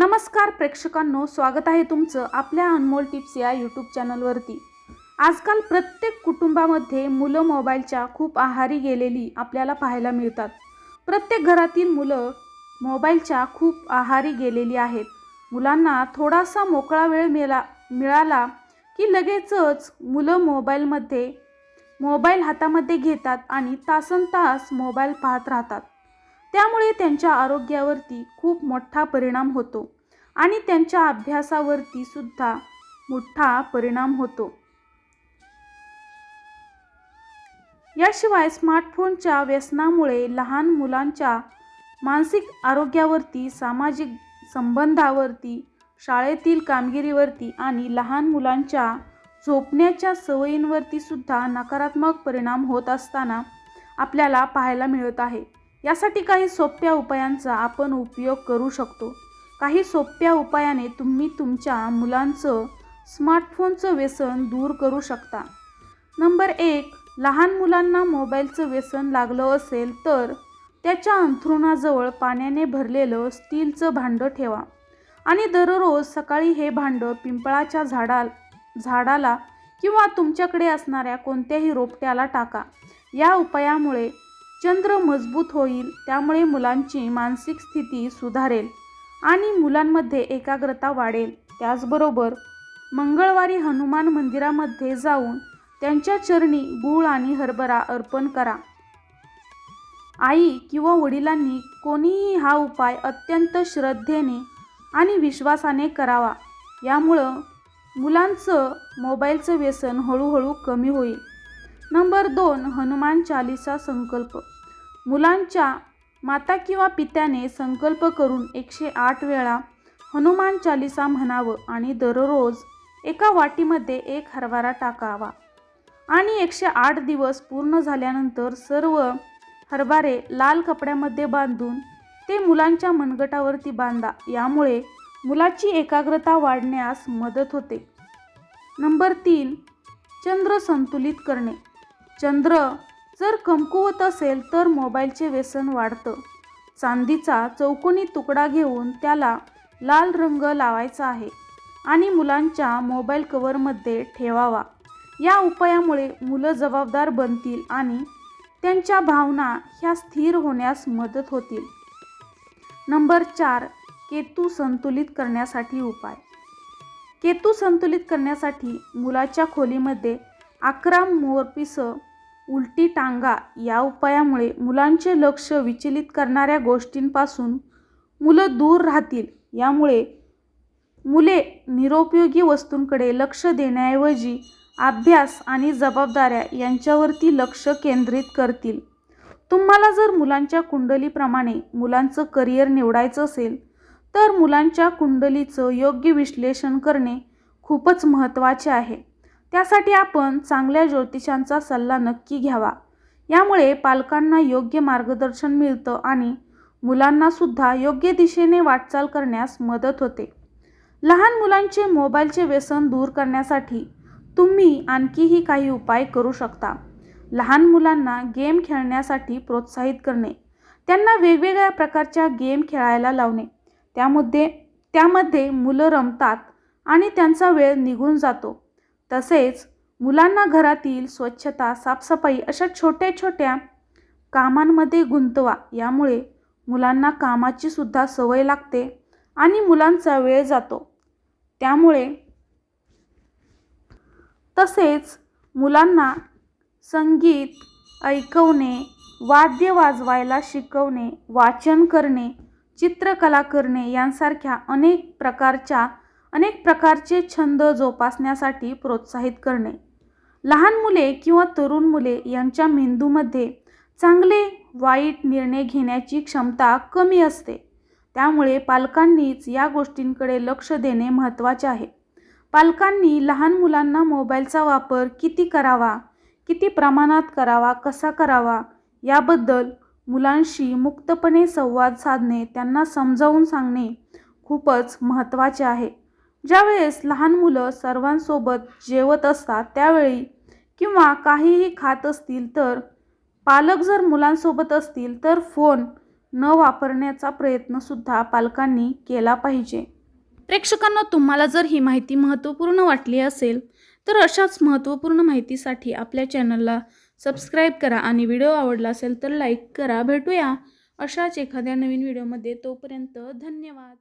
नमस्कार प्रेक्षकांनो स्वागत आहे तुमचं आपल्या अनमोल टिप्स या यूट्यूब चॅनलवरती. आजकाल प्रत्येक कुटुंबामध्ये मुलं मोबाईलच्या खूप आहारी गेलेली आपल्याला पाहायला मिळतात. प्रत्येक घरातील मुलं मोबाईलच्या खूप आहारी गेलेली आहेत. मुलांना थोडासा मोकळा वेळ मिळा मिळाला की लगेचच मुलं मोबाईलमध्ये मोबाईल हातामध्ये घेतात आणि तासन तास मोबाईल पाहत राहतात. त्यामुळे त्यांच्या आरोग्यावरती खूप मोठा परिणाम होतो आणि त्यांच्या अभ्यासावरती सुद्धा मोठा परिणाम होतो. याशिवाय स्मार्टफोनच्या व्यसनामुळे लहान मुलांच्या मानसिक आरोग्यावरती सामाजिक संबंधावरती शाळेतील कामगिरीवरती आणि लहान मुलांच्या झोपण्याच्या सवयींवरती सुद्धा नकारात्मक परिणाम होत असताना आपल्याला पाहायला मिळत आहे. यासाठी काही सोप्या उपायांचा आपण उपयोग करू शकतो. काही सोप्या उपायाने तुम्ही तुमच्या मुलांचं स्मार्टफोनचं व्यसन दूर करू शकता. नंबर एक लहान मुलांना मोबाईलचं व्यसन लागलं असेल तर त्याच्या अंथरुणाजवळ पाण्याने भरलेलं स्टीलचं भांडं ठेवा आणि दररोज सकाळी हे भांडं पिंपळाच्या झाडा झाडाला किंवा तुमच्याकडे असणाऱ्या कोणत्याही रोपट्याला टाका. या उपायामुळे चंद्र मजबूत होईल त्यामुळे मुलांची मानसिक स्थिती सुधारेल आणि मुलांमध्ये एकाग्रता वाढेल. त्याचबरोबर मंगळवारी हनुमान मंदिरामध्ये जाऊन त्यांच्या चरणी गूळ आणि हरभरा अर्पण करा. आई किंवा वडिलांनी कोणीही हा उपाय अत्यंत श्रद्धेने आणि विश्वासाने करावा. यामुळं मुलांचं मोबाईलचं व्यसन हळूहळू कमी होईल. नंबर दोन हनुमान चालिसा संकल्प. मुलांच्या माता किंवा पित्याने संकल्प करून एकशे आठ वेळा हनुमान चालिसा म्हणावं आणि दररोज एका वाटीमध्ये एक हरभरा टाकावा. आणि एकशे आठ दिवस पूर्ण झाल्यानंतर सर्व हरभरे लाल कपड्यामध्ये बांधून ते मुलांच्या मनगटावरती बांधा. यामुळे मुलाची एकाग्रता वाढण्यास मदत होते. नंबर तीन चंद्र संतुलित करणे. चंद्र जर कमकुवत असेल तर मोबाईलचे व्यसन वाढतं. चांदीचा चौकोनी तुकडा घेऊन त्याला लाल रंग लावायचा आहे आणि मुलांच्या मोबाईल कवरमध्ये ठेवावा. या उपायामुळे मुलं जबाबदार बनतील आणि त्यांच्या भावना ह्या स्थिर होण्यास मदत होतील. नंबर चार केतू संतुलित करण्यासाठी उपाय. केतू संतुलित करण्यासाठी मुलाच्या खोलीमध्ये अकरा मोरपिसं उलटी टांगा या उपायामुळे मुलांचे लक्ष विचलित करणाऱ्या गोष्टींपासून मुलं दूर राहतील. यामुळे मुले निरुपयोगी वस्तूंकडे लक्ष देण्याऐवजी अभ्यास आणि जबाबदाऱ्या यांच्यावरती लक्ष केंद्रित करतील. तुम्हाला जर मुलांच्या कुंडलीप्रमाणे मुलांचं करिअर निवडायचं असेल तर मुलांच्या कुंडलीचं योग्य विश्लेषण करणे खूपच महत्त्वाचे आहे. त्यासाठी आपण चांगल्या ज्योतिषांचा सल्ला नक्की घ्यावा. यामुळे पालकांना योग्य मार्गदर्शन मिळतं आणि मुलांनासुद्धा योग्य दिशेने वाटचाल करण्यास मदत होते. लहान मुलांचे मोबाईलचे व्यसन दूर करण्यासाठी तुम्ही आणखीही काही उपाय करू शकता. लहान मुलांना गेम खेळण्यासाठी प्रोत्साहित करणे. त्यांना वेगवेगळ्या प्रकारच्या गेम खेळायला लावणे. त्यामध्ये त्यामध्ये मुलं रमतात आणि त्यांचा वेळ निघून जातो. तसेच मुलांना घरातील स्वच्छता साफसफाई अशा छोट्या छोट्या कामांमध्ये गुंतवा. यामुळे मुलांना कामाची सुद्धा सवय लागते आणि मुलांचा वेळ जातो. त्यामुळे तसेच मुलांना संगीत ऐकवणे वाद्य वाजवायला शिकवणे वाचन करणे चित्रकला करणे यांसारख्या अनेक प्रकारच्या अनेक प्रकारचे छंद जोपासण्यासाठी प्रोत्साहित करणे. लहान मुले किंवा तरुण मुले यांच्या मेंदूमध्ये चांगले वाईट निर्णय घेण्याची क्षमता कमी असते. त्यामुळे पालकांनीच या गोष्टींकडे लक्ष देणे महत्त्वाचे आहे. पालकांनी लहान मुलांना मोबाईलचा वापर किती करावा किती प्रमाणात करावा कसा करावा याबद्दल मुलांशी मुक्तपणे संवाद साधणे त्यांना समजावून सांगणे खूपच महत्त्वाचे आहे. ज्यावेळेस लहान मुलं सर्वांसोबत जेवत असतात त्यावेळी किंवा काहीही खात असतील तर पालक जर मुलांसोबत असतील तर फोन न वापरण्याचा प्रयत्नसुद्धा पालकांनी केला पाहिजे. प्रेक्षकांना तुम्हाला जर ही माहिती महत्त्वपूर्ण वाटली असेल तर अशाच महत्त्वपूर्ण माहितीसाठी आपल्या चॅनलला सबस्क्राईब करा आणि व्हिडिओ आवडला असेल तर लाईक करा. भेटूया अशाच एखाद्या नवीन व्हिडिओमध्ये. तोपर्यंत धन्यवाद.